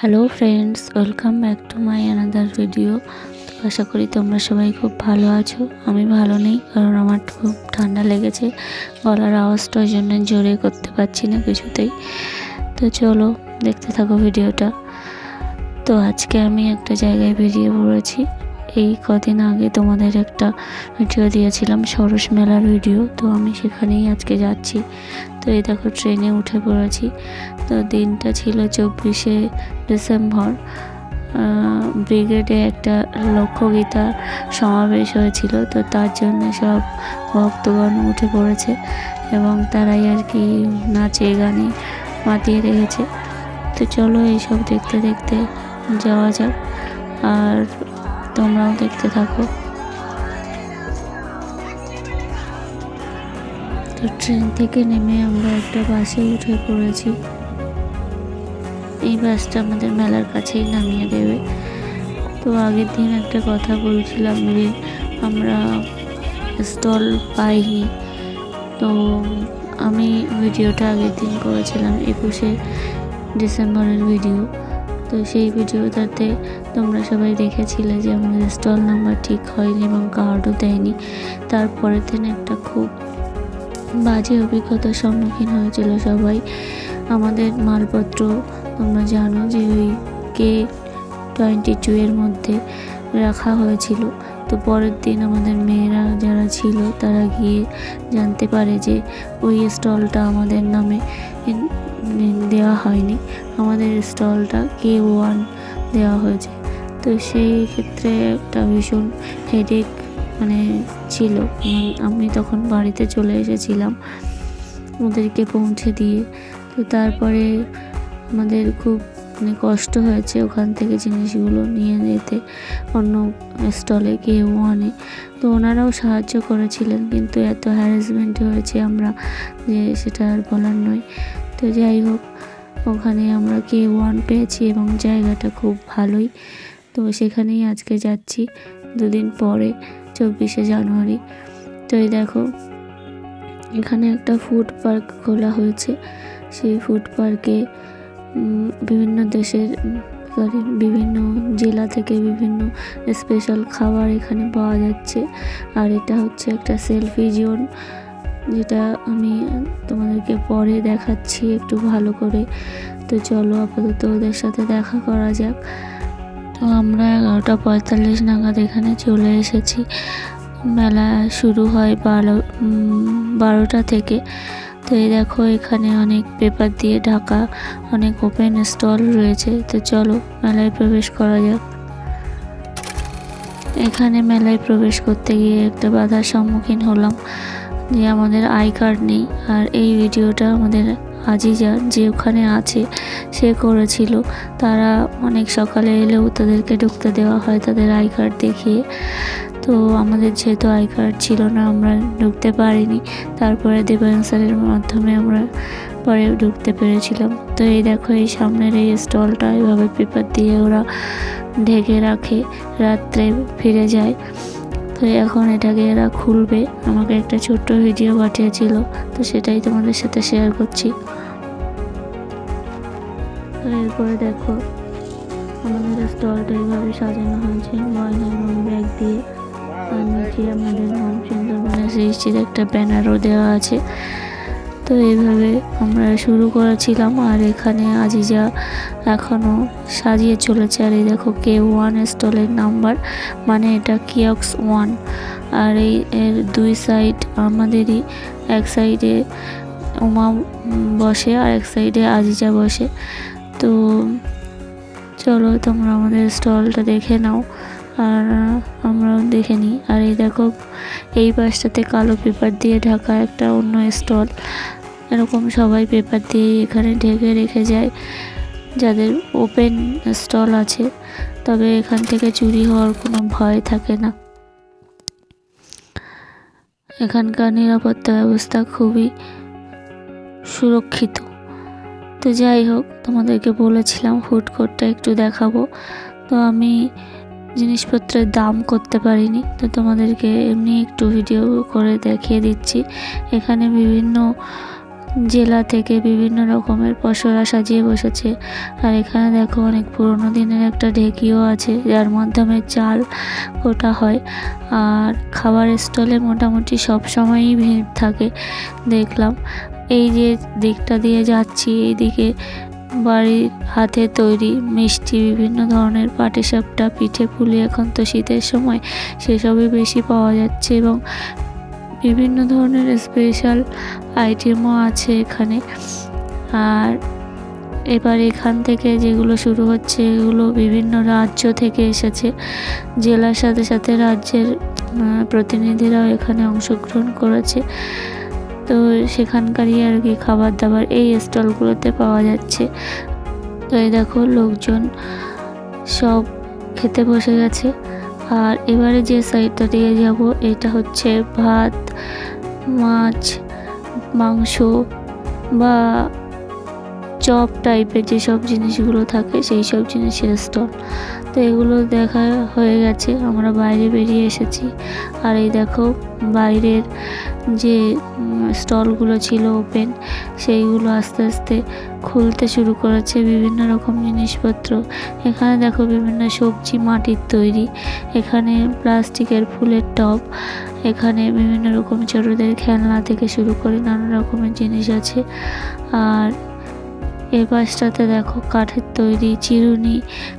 Hello friends welcome back to my another video তো আশা করি তোমরা সবাই খুব ভালো আছো। আমি ভালো নেই, কারণ আমার খুব ঠান্ডা লেগেছে। গলার আওয়াজটা ওই জন্য জোরে করতে পারছি না কিছুতেই। তো চলো, দেখতে থাকো ভিডিওটা তো আজকে আমি একটা জায়গায় বেরিয়ে পড়েছি। এই কদিন আগে তোমাদের একটা ভিডিও দিয়েছিলাম সরস মেলার ভিডিও তো আমি সেখানেই আজকে যাচ্ছি। তো এই দেখো ট্রেনে উঠে পড়েছি। তো দিনটা ছিল চব্বিশে ডিসেম্বর। ব্রিগেডে একটা লক্ষ্যগীতা সমাবেশ হয়েছিল, তো তার জন্য সব ভক্তগণ উঠে পড়েছে এবং তারাই আর কি নাচে গানে মাতিয়ে রেখেছে। তো চলো এইসব দেখতে দেখতে যাওয়া যাক। আর তোমরাও দেখতে থাকো। তো ট্রেন থেকে নেমে আমরা একটা বাসে উঠে পড়েছি। এই বাসটা আমাদের মেলার কাছেই নামিয়ে দেবে। তো আগের দিন একটা কথা বলছিলাম যে, আমরা স্টল পাইনি। তো আমি ভিডিওটা আগের দিন করেছিলাম, একুশে ডিসেম্বরের ভিডিও। তো সেই ভিডিওটাতে তোমরা সবাই দেখেছিলে যে আমাদের স্টল নাম্বার ঠিক হয়নি এবং কার্ডও দেয়নি। তারপরের দিন একটা খুব বাজে অভিজ্ঞতার সম্মুখীন হয়েছিল সবাই। আমাদের মালপত্র তোমরা জানো যে ওই কে টোয়েন্টি টু এর মধ্যে রাখা হয়েছিল। তো পরের দিন আমাদের মেয়েরা যারা ছিল তারা গিয়ে জানতে পারে যে ওই স্টলটা আমাদের নামে দেওয়া হয়নি। আমাদের স্টলটা কে ওয়ান দেওয়া হয়েছে। তো সেই ক্ষেত্রে একটা ভীষণ হেডেক মানে ছিল। আমি তখন বাড়িতে চলে এসেছিলাম ওদেরকে পৌঁছে দিয়ে। তো তারপরে আমাদের খুব মানে কষ্ট হয়েছে ওখান থেকে জিনিসগুলো নিয়ে যেতে অন্য স্টলে কেউ ওয়ানে তো ওনারাও সাহায্য করেছিলেন, কিন্তু এত হ্যারাসমেন্ট হয়েছে আমরা যে সেটা আর বলার নয়। তো যাই হোক, ওখানে আমরা কে ওয়ান পেয়েছি এবং জায়গাটা খুব ভালোই। তো সেখানেই আজকে যাচ্ছি দুদিন পরে, চব্বিশে জানুয়ারি। তো এই দেখো, এখানে একটা ফুড পার্ক খোলা হয়েছে। সেই ফুড পার্কে বিভিন্ন দেশের সরি বিভিন্ন জেলা থেকে বিভিন্ন স্পেশাল খাবার এখানে পাওয়া যাচ্ছে। আর এটা হচ্ছে একটা সেলফি জোন যেটা আমি তোমাদেরকে পরে দেখাচ্ছি একটু ভালো করে। তো চলো আপাতত ওদের সাথে দেখা করা যাক। তো আমরা এগারোটা পঁয়তাল্লিশ নাগাদ এখানে চলে এসেছি। মেলা শুরু হয় বারো বারোটা থেকে। তো এই দেখো এখানে অনেক পেপার দিয়ে ঢাকা, অনেক ওপেন স্টল রয়েছে। তো চলো মেলায় প্রবেশ করা যাক। এখানে মেলায় প্রবেশ করতে গিয়ে একটা বাধার সম্মুখীন হলাম। যে আমাদের আই কার্ড নেই। আর এই ভিডিওটা আমাদের আজিজা যে ওখানে আছে, সে করেছিল। তারা অনেক সকালে এলেও তাদেরকে ঢুকতে দেওয়া হয় তাদের আই কার্ড দেখিয়ে। তো আমাদের যেহেতু আই কার্ড ছিল না, আমরা ঢুকতে পারিনি। তারপরে দেবায়ন স্যারের মাধ্যমে আমরা পরে ঢুকতে পেরেছিলাম। তো এই দেখো, এই সামনের এই স্টলটা এভাবে পেপার দিয়ে ওরা ঢেকে রাখে, রাত্রে ফিরে যায়। তো এখন এটাকে এরা খুলবে। আমাকে একটা ছোট্ট ভিডিও পাঠিয়েছিল, তো সেটাই তোমাদের সাথে শেয়ার করছি। তো এরপরে দেখো, আমাদের স্টলটা এইভাবে সাজানো হয়েছে গয়না এবং ব্যাগ দিয়ে। আর নিচে আমাদের মন সুন্দরবনে সৃষ্টির একটা ব্যানারও দেওয়া আছে। তো এইভাবে আমরা শুরু করেছিলাম আর এখানে আজিজা এখনও সাজিয়ে চলেছে। আর এই দেখো কে ওয়ান স্টলের নাম্বার মানে এটা কিয়ক্স ওয়ান। আর এই এর দুই সাইড আমাদেরই, এক সাইডে উমা বসে আর এক সাইডে আজিজা বসে। তো চলো তোমরা আমাদের স্টলটা দেখে নাও আর আমরাও দেখে নিই। আর এই দেখো, এই পাশটাতে কালো পেপার দিয়ে ঢাকা একটা অন্য স্টল। এরকম সবাই পেপার দিয়ে এখানে ঢেকে রেখে যায়। যাদের ওপেন স্টল আছে, তবে এখান থেকে চুরি হওয়ার কোনো ভয় থাকে না। এখানকার নিরাপত্তা ব্যবস্থা খুবই সুরক্ষিত। তো যাই হোক, তোমাদেরকে বলেছিলাম ফুড কোর্টটা একটু দেখাবো। তো আমি জিনিসপত্রের দাম করতে পারিনি, তো তোমাদেরকে এমনি একটু ভিডিও করে দেখিয়ে দিচ্ছি। এখানে বিভিন্ন জেলা থেকে বিভিন্ন রকমের পসরা সাজিয়ে বসেছে। আর এখানে দেখো অনেক পুরনো দিনের একটা ঢেকিও আছে, যার মাধ্যমে চাল ওটা হয়। আর খাবার স্টলে মোটামুটি সব সময়ই ভিড় থাকে, দেখলাম। এই যে দিকটা দিয়ে যাচ্ছি, এইদিকে বাড়ির হাতে তৈরি মিষ্টি, বিভিন্ন ধরনের পাটিসাপটা, পিঠে পুলি এখন তো শীতের সময়, সেসবই বেশি পাওয়া যাচ্ছে এবং বিভিন্ন ধরনের স্পেশাল আইটেমও আছে এখানে। আর এবার এখান থেকে যেগুলো শুরু হচ্ছে, এগুলো বিভিন্ন রাজ্য থেকে এসেছে। জেলার সাথে সাথে রাজ্যের প্রতিনিধিরাও এখানে অংশগ্রহণ করেছে। তো সেখানকারই আর কি খাবার দাবার এই স্টলগুলোতে পাওয়া যাচ্ছে। তো এই দেখো লোকজন সব খেতে বসে গেছে। আর এবারে যে সাইডটা দিয়ে যাব, এটা হচ্ছে ভাত, মাছ মাংস বা চপ টাইপের যেসব জিনিসগুলো থাকে সেই সব জিনিসের স্টল তো এগুলো দেখা হয়ে গেছে। আমরা বাইরে বেরিয়ে এসেছি। আর এই দেখো, বাইরের যে স্টলগুলো ছিল ওপেন, সেইগুলো আস্তে আস্তে খুলতে শুরু করেছে বিভিন্ন রকম জিনিসপত্র। এখানে দেখো বিভিন্ন সবজি মাটির তৈরি। এখানে প্লাস্টিকের ফুলের টব। এখানে বিভিন্ন রকম ছোটোদের খেলনা থেকে শুরু করে নানা রকমের জিনিস আছে। আর এই পাশটাতে দেখো, কাঠের তৈরি চিরুনি,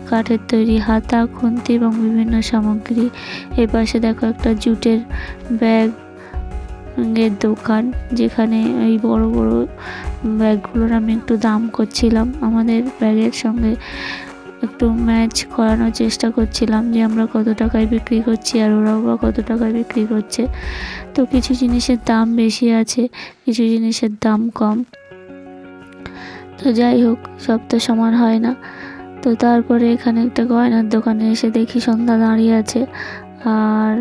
কাঠের তৈরি হাতা, খুন্তি এবং বিভিন্ন সামগ্রী। এই পাশে দেখো একটা জুটের ব্যাগ, এর দোকান, যেখানে এই বড় বড় ব্যাগগুলোর আমি একটু দাম করছিলাম। আমাদের ব্যাগের সঙ্গে একটু ম্যাচ করানোর চেষ্টা করছিলাম যে আমরা কত টাকায় বিক্রি করছি আর ওরাও বা কত টাকায় বিক্রি করছে। তো কিছু জিনিসের দাম বেশি আছে, কিছু জিনিসের দাম কম। তো যাই হোক, সব তো সমান হয় না। তো তারপরে এখানে একটা গয়নার দোকানে এসে দেখি সন্ধ্যা দাঁড়িয়ে আছে। আর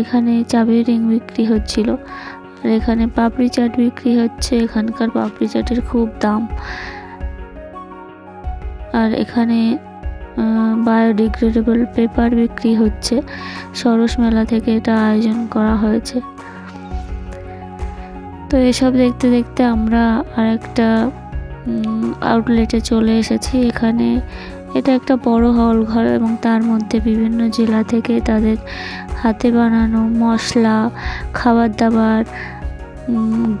এখানে চাবির রিং বিক্রি হচ্ছিল। আর এখানে পাপড়ি চাট বিক্রি হচ্ছে, এখানকার পাপড়ি চাটের খুব দাম। আর এখানে বায়োডিগ্রেডেবল পেপার বিক্রি হচ্ছে। সরস মেলা থেকে এটা আয়োজন করা হয়েছে। তো এসব দেখতে দেখতে আমরা আর একটা আউটলেটে চলে এসেছি। এখানে এটা একটা বড় হল ঘর এবং তার মধ্যে বিভিন্ন জেলা থেকে তাদের হাতে বানানো মশলা খাবার দাবার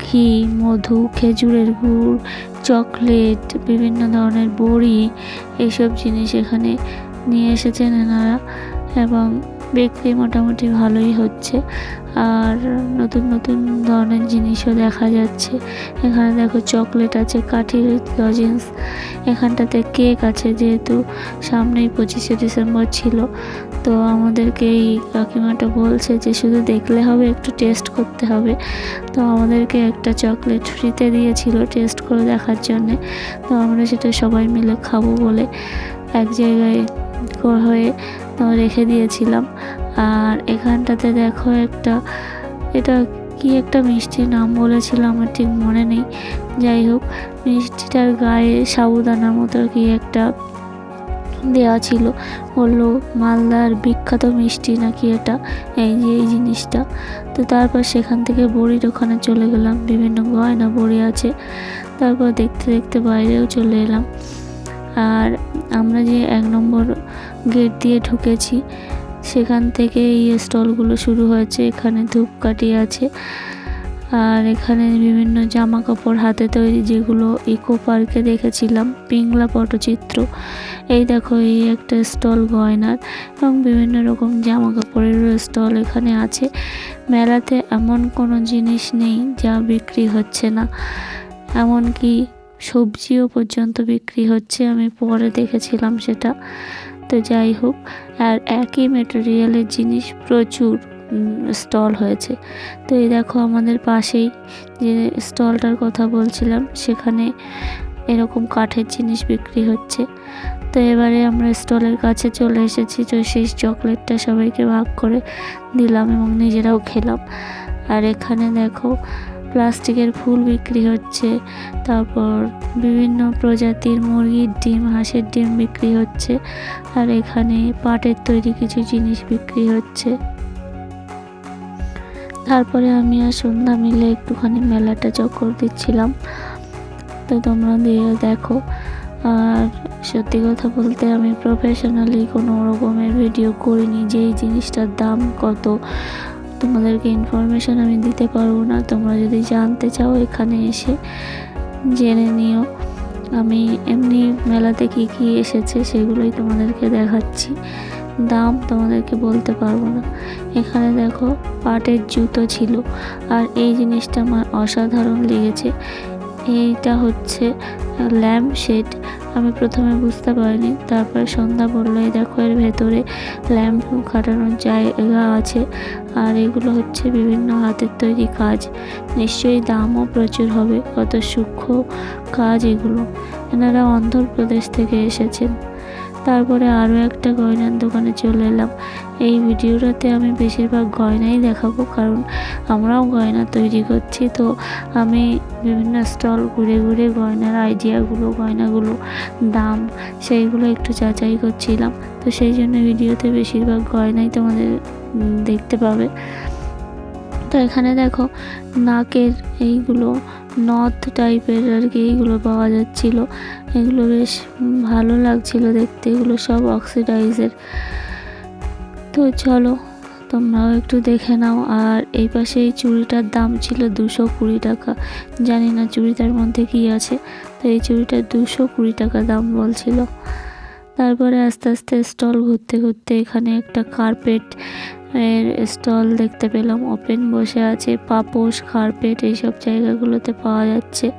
ঘি, মধু, খেজুরের গুড় চকলেট বিভিন্ন ধরনের বড়ি, এইসব জিনিস এখানে নিয়ে এসেছেন এনারা এবং বিক্রি মোটামুটি ভালোই হচ্ছে। আর নতুন নতুন ধরনের জিনিসও দেখা যাচ্ছে। এখানে দেখো চকলেট আছে কাঠির লজেন্স। এখানটাতে কেক আছে যেহেতু সামনেই পঁচিশে ডিসেম্বর ছিল। তো আমাদেরকে এই কাকিমাটা বলছে যে শুধু দেখলে হবে, একটু টেস্ট করতে হবে। তো আমাদেরকে একটা চকলেট ফ্রিতে দিয়েছিল টেস্ট করে দেখার জন্যে। তো আমরা সেটা সবাই মিলে খাব বলে এক জায়গায় হয়ে রেখে দিয়েছিলাম। আর এখানটাতে দেখো একটা, এটা কি একটা মিষ্টির নাম বলেছিল আমার ঠিক মনে নেই। যাই হোক, মিষ্টিটার গায়ে সাবুদানার মতো কি একটা দেওয়া ছিল। বলল, মালদার বিখ্যাত মিষ্টি নাকি এটা? এই যে, এই জিনিসটা। তো তারপর সেখান থেকে বড়ির ওখানে চলে গেলাম। বিভিন্ন গয়না বড়ি আছে। তারপর দেখতে দেখতে বাইরেও চলে এলাম। আর আমরা যে এক নম্বর গেট দিয়ে ঢুকেছি। সেখান থেকে এই স্টলগুলো শুরু হয়েছে। এখানে ধূপকাঠি আছে। আর এখানে বিভিন্ন জামা কাপড় হাতে তৈরি যেগুলো ইকো পার্কে দেখেছিলাম। পিংলা পটচিত্র। এই দেখো, এই একটা স্টল গয়নার এবং বিভিন্ন রকম জামা কাপড়েরও স্টল এখানে আছে। মেলাতে এমন কোনো জিনিস নেই যা বিক্রি হচ্ছে না। এমনকি সবজিও পর্যন্ত বিক্রি হচ্ছে। আমি পরে দেখেছিলাম সেটা। তো যাই হোক, আর একই মেটেরিয়ালের জিনিস প্রচুর স্টল হয়েছে। তো এই দেখো আমাদের পাশেই যে স্টলটার কথা বলছিলাম, সেখানে এরকম কাঠের জিনিস বিক্রি হচ্ছে। তো এবারে আমরা স্টলের কাছে চলে এসেছি, তো সেই চকলেটটা সবাইকে ভাগ করে দিলাম এবং নিজেরাও খেলাম। আর এখানে দেখো প্লাস্টিকের ফুল বিক্রি হচ্ছে, তারপর বিভিন্ন প্রজাতির মুরগির ডিম, হাঁসের ডিম বিক্রি হচ্ছে, আর এখানে পাটের তৈরি কিছু জিনিস বিক্রি হচ্ছে। তারপরে আমি আর সন্ধ্যা মিলে একটুখানি মেলাটা চক্কর দিচ্ছিলাম। তো তোমরা দিয়ে দেখো। আর সত্যি কথা বলতে আমি প্রফেশনালি কোনো রকমের ভিডিও করিনি যে এই জিনিসটার দাম কত। তোমাদেরকে ইনফরমেশান আমি দিতে পারব না। তোমরা যদি জানতে চাও এখানে এসে, জেনে নিও। আমি এমনি মেলাতে কী কী এসেছে সেগুলোই তোমাদেরকে দেখাচ্ছি। দাম তোমাদেরকে বলতে পারব না। এখানে দেখো, পাটের জুতো ছিল। আর এই জিনিসটা আমার অসাধারণ লেগেছে। এইটা হচ্ছে ল্যাম্প শেড। আমি প্রথমে বুঝতে পারিনি, তারপরে সন্ধ্যা এই দেখো, এর ভেতরে ল্যাম্প খাটানোর জায়গা আছে। আর এগুলো হচ্ছে বিভিন্ন হাতের তৈরি কাজ। নিশ্চয়ই দামও প্রচুর হবে, কত সূক্ষ্ম কাজ এগুলো। এনারা অন্ধ্রপ্রদেশ থেকে এসেছেন। তারপরে আরও একটা গয়নার দোকানে চলে এলাম। এই ভিডিওটাতে আমি বেশিরভাগ গয়নাই দেখাবো, কারণ আমরাও গয়না তৈরি করছি। তো আমি বিভিন্ন স্টল ঘুরে ঘুরে গয়নার আইডিয়াগুলো, গয়নাগুলো, দাম সেইগুলো একটু যাচাই করছিলাম। তো সেই জন্য ভিডিওতে বেশিরভাগ গয়নাই তোমাদের দেখতে পাবে। তো এখানে দেখো নাকের এইগুলো নথ টাইপের আর কি এইগুলো পাওয়া যাচ্ছিল। এগুলো বেশ ভালো লাগছিল দেখতে। এগুলো সব অক্সিডাইজের। তো চলো, তোমরাও একটু দেখে নাও। আর এই পাশে এই চুড়িটার দাম ছিল দুশো কুড়ি টাকা। জানি না চুড়িটার মধ্যে কি আছে। তো এই চুড়িটার দুশো কুড়ি টাকা দাম বলছিল। তারপরে আস্তে আস্তে স্টল ঘুরতে ঘুরতে এখানে একটা কার্পেট এর স্টল দেখতে পেলাম। ওপেন বসে আছে। পাপোশ কার্পেট এইসব জায়গাগুলোতে পাওয়া যাচ্ছে।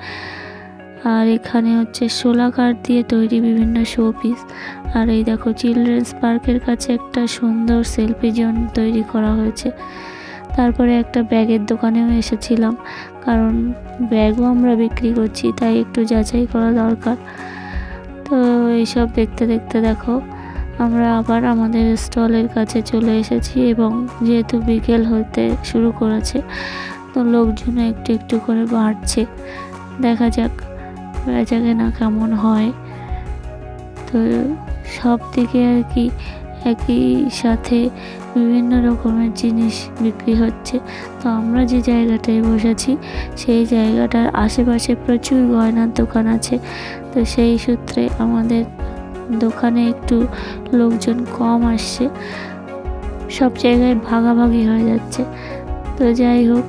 আর এখানে হচ্ছে শোলা কাঠ দিয়ে তৈরি বিভিন্ন শো পিস আর এই দেখো, চিলড্রেন্স পার্কের কাছে একটা সুন্দর সেলফি জোন তৈরি করা হয়েছে। তারপরে একটা ব্যাগের দোকানেও এসেছিলাম। কারণ ব্যাগও আমরা বিক্রি করছি, তাই একটু যাচাই করা দরকার। তো এইসব দেখতে দেখতে দেখো আমরা আবার আমাদের স্টলের কাছে চলে এসেছি এবং যেহেতু বিকেল হতে শুরু করেছে, তো লোকজন একটু একটু করে বাড়ছে। দেখা যাক বেচা কেনা কেমন হয়। তো সব দিকে আর কি একই সাথে বিভিন্ন রকমের জিনিস বিক্রি হচ্ছে। তো আমরা যে জায়গাটায় বসেছি, সেই জায়গাটার আশেপাশে প্রচুর গয়নার দোকান আছে। তো সেই সূত্রে আমাদের দোকানে একটু লোকজন কম আসছে। সব জায়গায় ভাগাভাগি হয়ে যাচ্ছে। তো যাই হোক,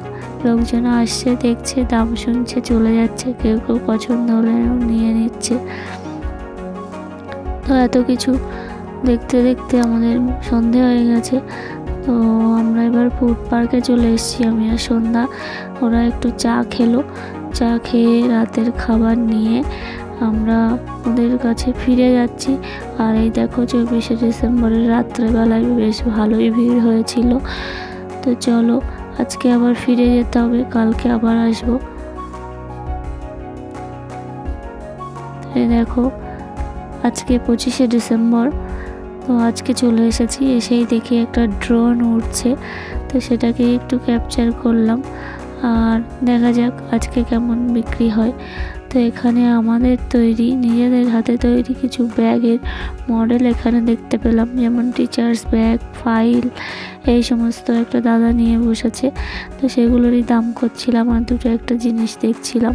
লোকজন আসছে, দেখছে, দাম শুনছে, চলে যাচ্ছে। কেউ কেউ পছন্দ হলেও নিয়ে নিচ্ছে। তো এত কিছু দেখতে দেখতে আমাদের সন্ধে হয়ে গেছে। তো আমরা এবার ফুড পার্কে চলে এসেছি আমি আর সন্ধ্যা। ওরা একটু চা খেলো। চা খেয়ে রাতের খাবার নিয়ে আমরা ওদের কাছে ফিরে যাচ্ছি। আর এই দেখো চব্বিশে ডিসেম্বরের রাত্রেবেলায় বেশ ভালোই ভিড় হয়েছিল। তো চলো, আজকে আবার ফিরে যেতে হবে, কালকে আবার আসব। দেখো, আজকে পঁচিশে ডিসেম্বর, তো আজকে চলে এসেছি, এসেই দেখি একটা ড্রোন উঠছে তো সেটাকে একটু ক্যাপচার করলাম। আর দেখা যাক আজকে কেমন বিক্রি হয়। তো এখানে আমাদের তৈরি, নিজেদের হাতে তৈরি কিছু ব্যাগের মডেল এখানে দেখতে পেলাম। যেমন টিচার্স ব্যাগ ফাইল এই সমস্ত একটা দাদা নিয়ে বসেছে। তো সেগুলোরই দাম করছিলাম আর দুটো একটা জিনিস দেখছিলাম।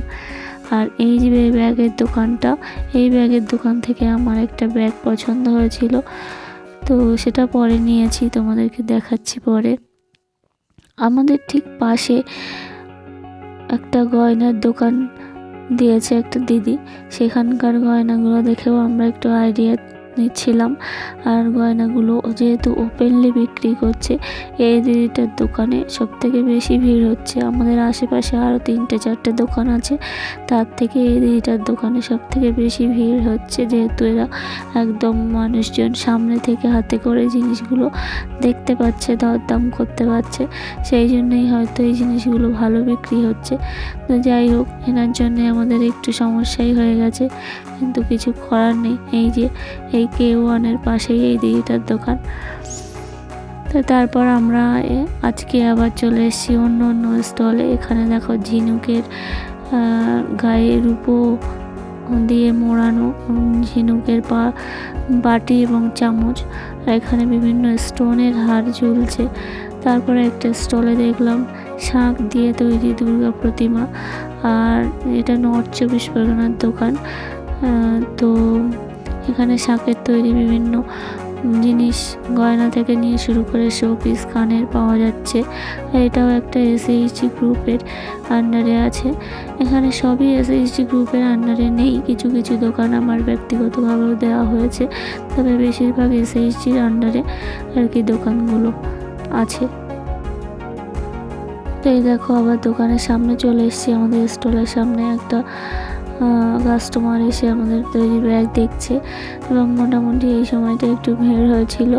আর এই যে ব্যাগের দোকানটা, এই ব্যাগের দোকান থেকে আমার একটা ব্যাগ পছন্দ হয়েছিল। তো সেটা পরে নিয়েছি, তোমাদেরকে দেখাচ্ছি পরে। আমাদের ঠিক পাশে একটা গয়নার দোকান দিয়েছে একটা দিদি। সেখানকার গয়নাগুলো দেখেও আমরা একটু আইডিয়া নিচ্ছিলাম। আর গয়নাগুলো যেহেতু ওপেনলি বিক্রি করছে, এই দিদিটার দোকানে সব থেকে বেশি ভিড় হচ্ছে। আমাদের আশেপাশে আরও তিনটে, চারটে দোকান আছে। তার থেকে এই দিদিটার দোকানে সব থেকে বেশি ভিড় হচ্ছে যেহেতু এরা একদম মানুষজন সামনে থেকে হাতে করে জিনিসগুলো দেখতে পাচ্ছে, দরদাম করতে পারছে। সেই জন্যই হয়তো এই জিনিসগুলো ভালো বিক্রি হচ্ছে। তো যাই হোক, এনার জন্যে আমাদের একটু সমস্যাই হয়ে গেছে। কিন্তু কিছু করার নেই। এই যে, এই কে ওয়ানের পাশেই এই দিদিটার দোকান। তো তারপর আমরা আজকে আবার চলে এসেছি অন্য অন্য স্টলে। এখানে দেখো ঝিনুকের গায়ে রূপো দিয়ে মোড়ানো ঝিনুকের পা, বাটি এবং চামচ। এখানে বিভিন্ন স্টোনের হার ঝুলছে। তারপরে একটা স্টলে দেখলাম শাঁখ দিয়ে তৈরি দুর্গা প্রতিমা। আর এটা নর্থ চব্বিশ পরগনার দোকান তো এখানে শাঁখের তৈরি বিভিন্ন জিনিস গয়না থেকে নিয়ে শুরু করে শো পিস কানের পাওয়া যাচ্ছে। এটাও একটা এসএইচজি গ্রুপের আন্ডারে আছে। এখানে সবই এসএইচজি গ্রুপের আন্ডারে নেই। কিছু কিছু দোকান আমার ব্যক্তিগতভাবেও দেওয়া হয়েছে। তবে বেশিরভাগ এসএইচজির আন্ডারে আর কি দোকানগুলো আছে। তো এই দেখো, আবার দোকানের সামনে চলে এসেছি। আমাদের স্টলের সামনে একটা কাস্টমার এসে আমাদের তৈরি ব্যাগ দেখছে এবং মোটামুটি এই সময়টা একটু ভিড় হয়েছিল।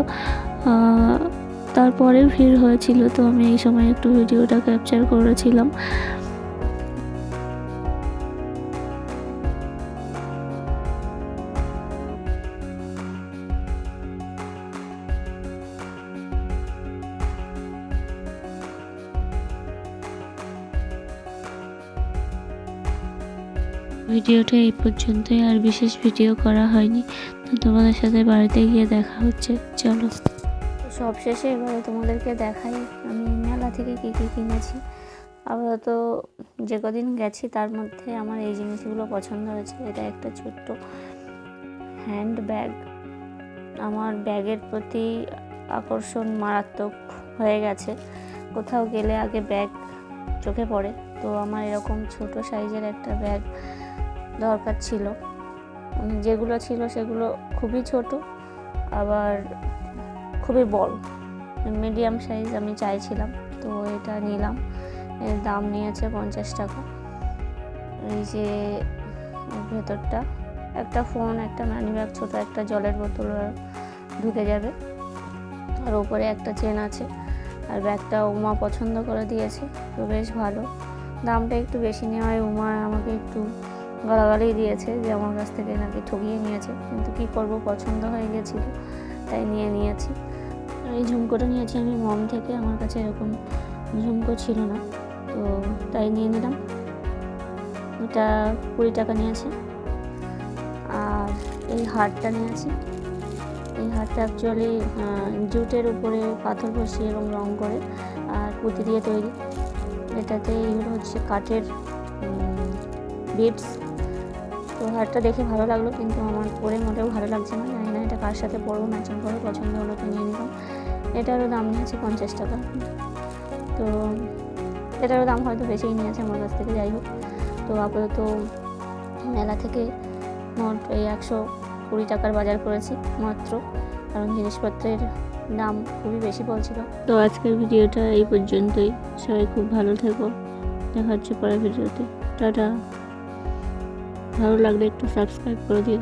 তারপরে ভিড় হয়েছিল তো আমি এই সময় একটু ভিডিওটা ক্যাপচার করেছিলাম। ভিডিওটা এই পর্যন্তই, আর বিশেষ ভিডিও করা হয়নি। তো তোমাদের সাথে বাড়িতে গিয়ে দেখা হচ্ছে। চলো। সব শেষে এবারে তোমাদেরকে দেখাই, আমি মেলা থেকে কী কী কিনেছি। আপাতত যে কদিন গেছি, তার মধ্যে আমার এই জিনিসগুলো পছন্দ হয়েছে। এটা একটা ছোট্ট হ্যান্ড ব্যাগ আমার ব্যাগের প্রতি আকর্ষণ মারাত্মক হয়ে গেছে। কোথাও গেলে আগে ব্যাগ চোখে পড়ে। তো আমার এরকম ছোট সাইজের একটা ব্যাগ দরকার ছিল। যেগুলো ছিল সেগুলো খুবই ছোট, আবার খুবই বড়। মিডিয়াম সাইজ আমি চাইছিলাম, তো এটা নিলাম। এর দাম নিয়েছে পঞ্চাশ টাকা। এই যে ভেতরটা, একটা ফোন, একটা মানি ব্যাগ, ছোটো একটা জলের বোতল ঢুকে যাবে। আর ওপরে একটা চেন আছে, আর ব্যাগটা উমা পছন্দ করে দিয়েছে, তো বেশ ভালো। দামটা একটু বেশি নেওয়ায় উমা আমাকে একটু গালাগালি দিয়েছে যে আমার কাছ থেকে নাকি ঠকিয়ে নিয়েছে। কিন্তু কি করব? পছন্দ হয়ে গেছিল, তাই নিয়ে নিয়েছি। এই ঝুমকোটা নিয়েছি আমি মম থেকে। আমার কাছে এরকম ঝুমকো ছিল না, তো তাই নিয়ে নিলাম। এটা কুড়ি টাকা নিয়েছে। আর এই হারটা নিয়েছি। এই হারটা অ্যাকচুয়ালি জুটের উপরে পাথর বসিয়ে এবং রং করে, আর পুঁতি দিয়ে তৈরি। এটাতে এগুলো হচ্ছে কাঠের বিটস তো হারটা দেখে ভালো লাগল, কিন্তু আমার পরে মোটেও ভালো লাগছে না। জানি না এটা কার সাথে পরবো ম্যাচিং করে পছন্দ হলো তো নিয়ে নিলাম। এটারও দাম নিয়েছে পঞ্চাশ টাকা। তো এটারও দাম হয়তো বেশিই নিয়েছে আমার কাছ থেকে, যাই হোক। তো আপাতত মেলা থেকে মোট এই একশো কুড়ি টাকার বাজার করেছি মাত্র, কারণ জিনিসপত্রের দাম খুবই বেশি বলছিল। তো আজকের ভিডিওটা এই পর্যন্তই। সবাই খুব ভালো থেকো। দেখা হচ্ছে পরের ভিডিওতে। টাটা। ভালো লাগলে একটু সাবস্ক্রাইব করে দিও।